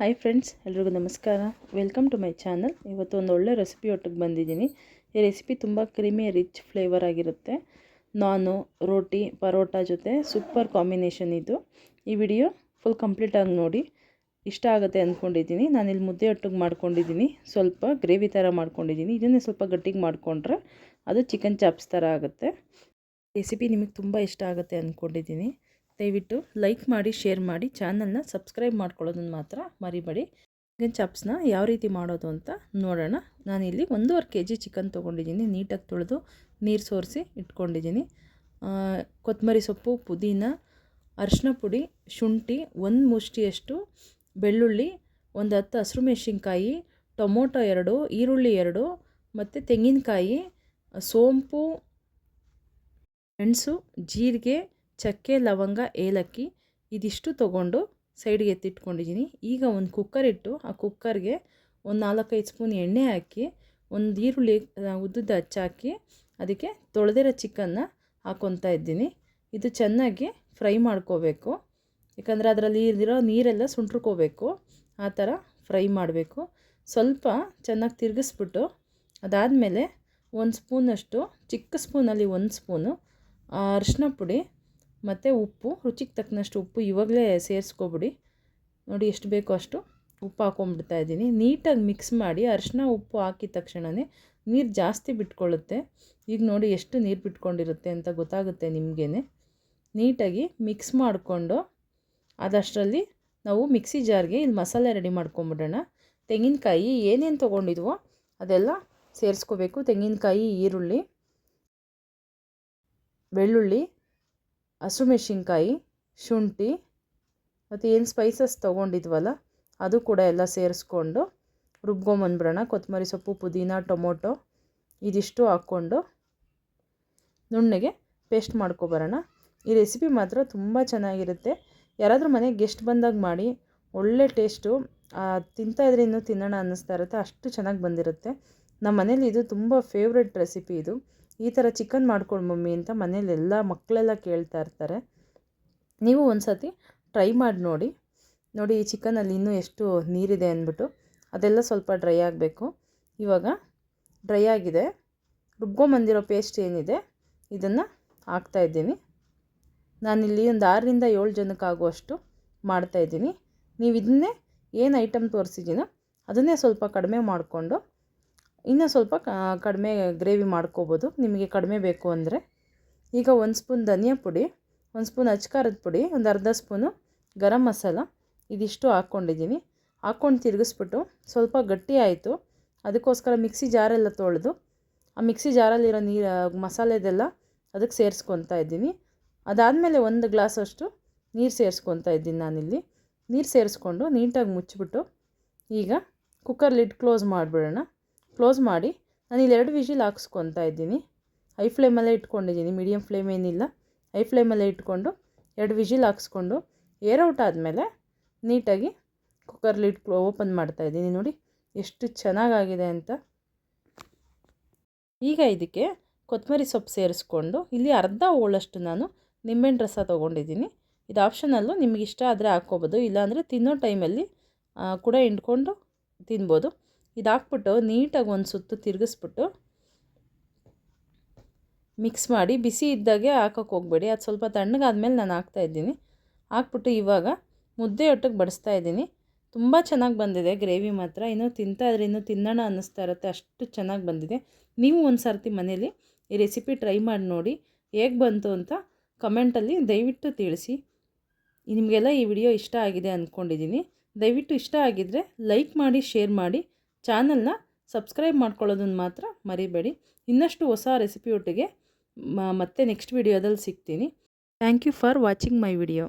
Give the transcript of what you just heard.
Hi friends, ಎಲ್ರಿಗೂ ನಮಸ್ಕಾರ. Welcome to my channel ಇವತ್ತು ಒಂದು ಒಳ್ಳೆ ರೆಸಿಪಿ ಒಟ್ಟಿಗೆ ಬಂದಿದ್ದೀನಿ. ಈ ರೆಸಿಪಿ ತುಂಬ ಕ್ರೀಮಿ ರಿಚ್ ಫ್ಲೇವರ್ ಆಗಿರುತ್ತೆ. ನಾನು, ರೋಟಿ, ಪರೋಟ ಜೊತೆ ಸೂಪರ್ ಕಾಂಬಿನೇಷನ್ ಇದು. ಈ ವಿಡಿಯೋ ಫುಲ್ ಕಂಪ್ಲೀಟಾಗಿ ನೋಡಿ. ಇಷ್ಟ ಆಗುತ್ತೆ ಅಂದ್ಕೊಂಡಿದ್ದೀನಿ ನಾನಿಲ್ಲಿ ಮುದ್ದೆ ಒಟ್ಟಿಗೆ ಮಾಡ್ಕೊಂಡಿದ್ದೀನಿ. ಸ್ವಲ್ಪ ಗ್ರೇವಿ ಥರ ಮಾಡ್ಕೊಂಡಿದ್ದೀನಿ. ಇದನ್ನೇ ಸ್ವಲ್ಪ ಗಟ್ಟಿಗೆ ಮಾಡಿಕೊಂಡ್ರೆ ಅದು ಚಿಕನ್ ಚಾಪ್ಸ್ ಥರ ಆಗುತ್ತೆ. ರೆಸಿಪಿ ನಿಮಗೆ ತುಂಬ ಇಷ್ಟ ಆಗುತ್ತೆ ಅಂದ್ಕೊಂಡಿದ್ದೀನಿ ದಯವಿಟ್ಟು ಲೈಕ್ ಮಾಡಿ, ಶೇರ್ ಮಾಡಿ, ಚಾನಲ್ನ ಸಬ್ಸ್ಕ್ರೈಬ್ ಮಾಡ್ಕೊಳ್ಳೋದನ್ನು ಮಾತ್ರ ಮರಿಬೇಡಿ. ಚಿಕನ್ ಚಾಪ್ಸ್ನ ಯಾವ ರೀತಿ ಮಾಡೋದು ಅಂತ ನೋಡೋಣ. ನಾನಿಲ್ಲಿ ಒಂದೂವರೆ ಕೆ ಜಿ ಚಿಕನ್ ತೊಗೊಂಡಿದ್ದೀನಿ, ನೀಟಾಗಿ ತೊಳೆದು ನೀರು ಸೋರಿಸಿ ಇಟ್ಕೊಂಡಿದ್ದೀನಿ. ಕೊತ್ತಂಬರಿ ಸೊಪ್ಪು, ಪುದೀನ ಅರಿಶಿನ ಪುಡಿ, ಶುಂಠಿ, ಒಂದು ಮುಷ್ಟಿಯಷ್ಟು ಬೆಳ್ಳುಳ್ಳಿ, ಒಂದು ಹತ್ತು ಹಸಿರು ಮೆಣಸಿನ್ಕಾಯಿ ಟೊಮೊಟೊ ಎರಡು, ಈರುಳ್ಳಿ ಎರಡು, ಮತ್ತು ತೆಂಗಿನಕಾಯಿ, ಸೋಂಪು, ಮೆಣಸು, ಜೀರಿಗೆ ಚಕ್ಕೆ, ಲವಂಗ, ಏಲಕ್ಕಿ ಇದಿಷ್ಟು ತೊಗೊಂಡು ಸೈಡ್ಗೆ ಎತ್ತಿಟ್ಕೊಂಡಿದ್ದೀನಿ. ಈಗ ಒಂದು ಕುಕ್ಕರ್ ಇಟ್ಟು ಆ ಕುಕ್ಕರ್ಗೆ ಒಂದು ನಾಲ್ಕೈದು ಸ್ಪೂನ್ ಎಣ್ಣೆ ಹಾಕಿ, ಒಂದು ಈರುಳ್ಳಿ ಉದ್ದುದ್ದು ಹಚ್ಚಾಕಿ ಅದಕ್ಕೆ ತೊಳೆದಿರೋ ಚಿಕನ್ನ ಹಾಕ್ಕೊತಾ ಇದ್ದೀನಿ. ಇದು ಚೆನ್ನಾಗಿ ಫ್ರೈ ಮಾಡ್ಕೋಬೇಕು. ಯಾಕಂದರೆ ಅದರಲ್ಲಿ ಇರೋ ನೀರೆಲ್ಲ ಸುಂಟ್ರಕೋಬೇಕು. ಆ ಥರ ಫ್ರೈ ಮಾಡಬೇಕು. ಸ್ವಲ್ಪ ಚೆನ್ನಾಗಿ ತಿರುಗಿಸ್ಬಿಟ್ಟು ಅದಾದಮೇಲೆ ಒಂದು ಸ್ಪೂನಷ್ಟು ಚಿಕ್ಕ ಸ್ಪೂನಲ್ಲಿ ಒಂದು ಸ್ಪೂನು ಅರಿಶಿನ ಪುಡಿ ಮತ್ತು ಉಪ್ಪು, ರುಚಿಗೆ ತಕ್ಕನಷ್ಟು ಉಪ್ಪು ಇವಾಗಲೇ ಸೇರಿಸ್ಕೊಬಿಡಿ. ನೋಡಿ ಎಷ್ಟು ಬೇಕೋ ಅಷ್ಟು ಉಪ್ಪು ಹಾಕೊಂಡ್ಬಿಡ್ತಾ ಇದ್ದೀನಿ. ನೀಟಾಗಿ ಮಿಕ್ಸ್ ಮಾಡಿ ಅರಿಶಿನ, ಉಪ್ಪು ಹಾಕಿದ ತಕ್ಷಣವೇ ನೀರು ಜಾಸ್ತಿ ಬಿಟ್ಕೊಳ್ಳುತ್ತೆ. ಈಗ ನೋಡಿ ಎಷ್ಟು ನೀರು ಬಿಟ್ಕೊಂಡಿರುತ್ತೆ ಅಂತ ಗೊತ್ತಾಗುತ್ತೆ ನಿಮಗೇ ನೀಟಾಗಿ ಮಿಕ್ಸ್ ಮಾಡಿಕೊಂಡು ಅದಷ್ಟರಲ್ಲಿ ನಾವು ಮಿಕ್ಸಿ ಜಾರ್ಗೆ ಇಲ್ಲಿ ಮಸಾಲೆ ರೆಡಿ ಮಾಡ್ಕೊಂಬಿಡೋಣ. ತೆಂಗಿನಕಾಯಿ ಏನೇನು ತೊಗೊಂಡಿದ್ವೋ ಅದೆಲ್ಲ ಸೇರಿಸ್ಕೋಬೇಕು. ತೆಂಗಿನಕಾಯಿ, ಈರುಳ್ಳಿ, ಬೆಳ್ಳುಳ್ಳಿ ಹಸಿಮೆಣ್ಸಿನ್ಕಾಯಿ ಶುಂಠಿ ಮತ್ತು ಏನು ಸ್ಪೈಸಸ್ ತೊಗೊಂಡಿದ್ವಲ್ಲ, ಅದು ಕೂಡ ಎಲ್ಲ ಸೇರಿಸ್ಕೊಂಡು ರುಬ್ಕೊಂಬಂದ್ಬಿಡೋಣ. ಕೊತ್ತಂಬರಿ ಸೊಪ್ಪು, ಪುದೀನ, ಟೊಮೊಟೊ ಇದಿಷ್ಟು ಹಾಕ್ಕೊಂಡು ನುಣ್ಣಗೆ ಪೇಸ್ಟ್ ಮಾಡ್ಕೊಬರೋಣ. ಈ ರೆಸಿಪಿ ಮಾತ್ರ ತುಂಬ ಚೆನ್ನಾಗಿರುತ್ತೆ. ಯಾರಾದರೂ ಮನೆಗೆ ಗೆಸ್ಟ್ ಬಂದಾಗ ಮಾಡಿ, ಒಳ್ಳೆ ಟೇಸ್ಟು ತಿಂತಾಯಿದ್ರೆ ಇನ್ನೂ ತಿನ್ನೋಣ ಅನ್ನಿಸ್ತಾ ಇರುತ್ತೆ, ಅಷ್ಟು ಚೆನ್ನಾಗಿ ಬಂದಿರುತ್ತೆ. ನಮ್ಮ ಮನೇಲಿ ಇದು ತುಂಬ ಫೇವ್ರೆಟ್ ರೆಸಿಪಿ ಇದು. ಈ ಥರ ಚಿಕನ್ ಮಾಡ್ಕೊಡು ಮಮ್ಮಿ ಅಂತ ಮನೇಲಿ ಎಲ್ಲ ಮಕ್ಕಳೆಲ್ಲ ಕೇಳ್ತಾ ಇರ್ತಾರೆ. ನೀವು ಒಂದು ಸತಿ ಟ್ರೈ ಮಾಡಿ ನೋಡಿ. ನೋಡಿ ಈ ಚಿಕನಲ್ಲಿ ಇನ್ನೂ ಎಷ್ಟು ನೀರಿದೆ ಅಂದ್ಬಿಟ್ಟು. ಅದೆಲ್ಲ ಸ್ವಲ್ಪ ಡ್ರೈ ಆಗಬೇಕು. ಇವಾಗ ಡ್ರೈ ಆಗಿದೆ. ರುಬ್ಕೊಂಬಂದಿರೋ ಪೇಸ್ಟ್ ಏನಿದೆ ಇದನ್ನು ಹಾಕ್ತಾಯಿದ್ದೀನಿ ನಾನಿಲ್ಲಿ ಒಂದು ಆರರಿಂದ ಏಳು ಜನಕ್ಕಾಗುವಷ್ಟು ಮಾಡ್ತಾಯಿದ್ದೀನಿ ನೀವು ಇದನ್ನೇ ಏನು ಐಟಮ್ ತೋರಿಸಿದ್ದೀನೋ ಅದನ್ನೇ ಸ್ವಲ್ಪ ಕಡಿಮೆ ಮಾಡಿಕೊಂಡು ಇನ್ನೂ ಸ್ವಲ್ಪ ಕಡಿಮೆ ಗ್ರೇವಿ ಮಾಡ್ಕೋಬೋದು. ನಿಮಗೆ ಕಡಿಮೆ ಬೇಕು ಅಂದರೆ. ಈಗ ಒಂದು ಸ್ಪೂನ್ ಧನಿಯಾ ಪುಡಿ, ಒಂದು ಸ್ಪೂನ್ ಅಚ್ಕಾರದ ಪುಡಿ, ಒಂದು ಅರ್ಧ ಸ್ಪೂನು ಗರಂ ಮಸಾಲ. ಇದಿಷ್ಟು ಹಾಕ್ಕೊಂಡಿದ್ದೀನಿ ಹಾಕ್ಕೊಂಡು ತಿರುಗಿಸ್ಬಿಟ್ಟು ಸ್ವಲ್ಪ ಗಟ್ಟಿ ಆಯಿತು. ಅದಕ್ಕೋಸ್ಕರ ಮಿಕ್ಸಿ ಜಾರೆಲ್ಲ ತೊಳೆದು, ಆ ಮಿಕ್ಸಿ ಜಾರಲ್ಲಿರೋ ನೀರು, ಮಸಾಲೆದೆಲ್ಲ ಅದಕ್ಕೆ ಸೇರಿಸ್ಕೊತಾ ಇದ್ದೀನಿ. ಅದಾದಮೇಲೆ ಒಂದು ಗ್ಲಾಸಷ್ಟು ನೀರು ಸೇರಿಸ್ಕೊತಾ ಇದ್ದೀನಿ ನಾನಿಲ್ಲಿ. ನೀರು ಸೇರಿಸ್ಕೊಂಡು ನೀಟಾಗಿ ಮುಚ್ಚಿಬಿಟ್ಟು ಈಗ ಕುಕ್ಕರ್ ಲಿಡ್ ಕ್ಲೋಸ್ ಮಾಡಿಬಿಡೋಣ. ಕ್ಲೋಸ್ ಮಾಡಿ. ನಾನು ಇಲ್ಲಿ ಎರಡು ವಿಷಿಲ್ ಹಾಕ್ಸ್ಕೊತಾ ಇದ್ದೀನಿ. ಹೈ ಫ್ಲೇಮಲ್ಲೇ ಇಟ್ಕೊಂಡಿದ್ದೀನಿ. ಮೀಡಿಯಮ್ ಫ್ಲೇಮ್ ಏನಿಲ್ಲ. ಹೈ ಫ್ಲೇಮಲ್ಲೇ ಇಟ್ಕೊಂಡು ಎರಡು ವಿಷಿಲ್ ಹಾಕ್ಸ್ಕೊಂಡು ಏರ್ ಔಟ್ ಆದಮೇಲೆ ನೀಟಾಗಿ ಕುಕ್ಕರ್ ಲಿಡ್ ಓಪನ್ ಮಾಡ್ತಾಯಿದ್ದೀನಿ ನೋಡಿ. ಎಷ್ಟು ಚೆನ್ನಾಗಾಗಿದೆ ಅಂತ. ಈಗ ಇದಕ್ಕೆ ಕೊತ್ತಂಬರಿ ಸೊಪ್ಪು ಸೇರಿಸ್ಕೊಂಡು ಇಲ್ಲಿ ಅರ್ಧ ಹೋಳಷ್ಟು ನಾನು ನಿಂಬೆಹಣ್ಣು ರಸ ತೊಗೊಂಡಿದ್ದೀನಿ. ಇದು ಆಪ್ಷನಲ್ಲು ನಿಮಗಿಷ್ಟ ಆದರೆ ಹಾಕ್ಕೋಬೋದು. ಇಲ್ಲಾಂದರೆ ತಿನ್ನೋ ಟೈಮಲ್ಲಿ ಕೂಡ ಹಿಂಡ್ಕೊಂಡು ತಿನ್ಬೋದು. ಇದು ಹಾಕ್ಬಿಟ್ಟು ನೀಟಾಗಿ ಒಂದು ಸುತ್ತು ತಿರುಗಿಸ್ಬಿಟ್ಟು ಮಿಕ್ಸ್ ಮಾಡಿ ಬಿಸಿ ಇದ್ದಾಗೆ ಹಾಕೋಕ್ಕೆ ಹೋಗಬೇಡಿ. ಅದು ಸ್ವಲ್ಪ ತಣ್ಣಗಾದ್ಮೇಲೆ ನಾನು ಹಾಕ್ತಾಯಿದ್ದೀನಿ ಹಾಕ್ಬಿಟ್ಟು ಇವಾಗ ಮುದ್ದೆ ಒಟ್ಟಿಗೆ ಬಡಿಸ್ತಾ ಇದ್ದೀನಿ. ತುಂಬ ಚೆನ್ನಾಗಿ ಬಂದಿದೆ ಗ್ರೇವಿ ಮಾತ್ರ. ಇನ್ನೂ ತಿಂತಾ ಇದ್ರೆ ಇನ್ನೂ ತಿನ್ನೋಣ ಅನ್ನಿಸ್ತಾ ಇರುತ್ತೆ. ಅಷ್ಟು ಚೆನ್ನಾಗಿ ಬಂದಿದೆ. ನೀವು ಒಂದು ಸರ್ತಿ ಮನೇಲಿ ಈ ರೆಸಿಪಿ ಟ್ರೈ ಮಾಡಿ ನೋಡಿ ಹೇಗೆ ಬಂತು ಅಂತ ಕಮೆಂಟಲ್ಲಿ ದಯವಿಟ್ಟು ತಿಳಿಸಿ. ನಿಮಗೆಲ್ಲ ಈ ವಿಡಿಯೋ ಇಷ್ಟ ಆಗಿದೆ ಅಂದ್ಕೊಂಡಿದ್ದೀನಿ. ದಯವಿಟ್ಟು ಇಷ್ಟ ಆಗಿದ್ದರೆ ಲೈಕ್ ಮಾಡಿ, ಶೇರ್ ಮಾಡಿ. ಚಾನಲ್ನ ಸಬ್ಸ್ಕ್ರೈಬ್ ಮಾಡ್ಕೊಳ್ಳೋದನ್ನು ಮಾತ್ರ ಮರಿಬೇಡಿ. ಇನ್ನಷ್ಟು ಹೊಸ ರೆಸಿಪಿ ಒಟ್ಟಿಗೆ ಮತ್ತೆ ನೆಕ್ಸ್ಟ್ ವಿಡಿಯೋದಲ್ಲಿ ಸಿಗ್ತೀನಿ. Thank you for watching my video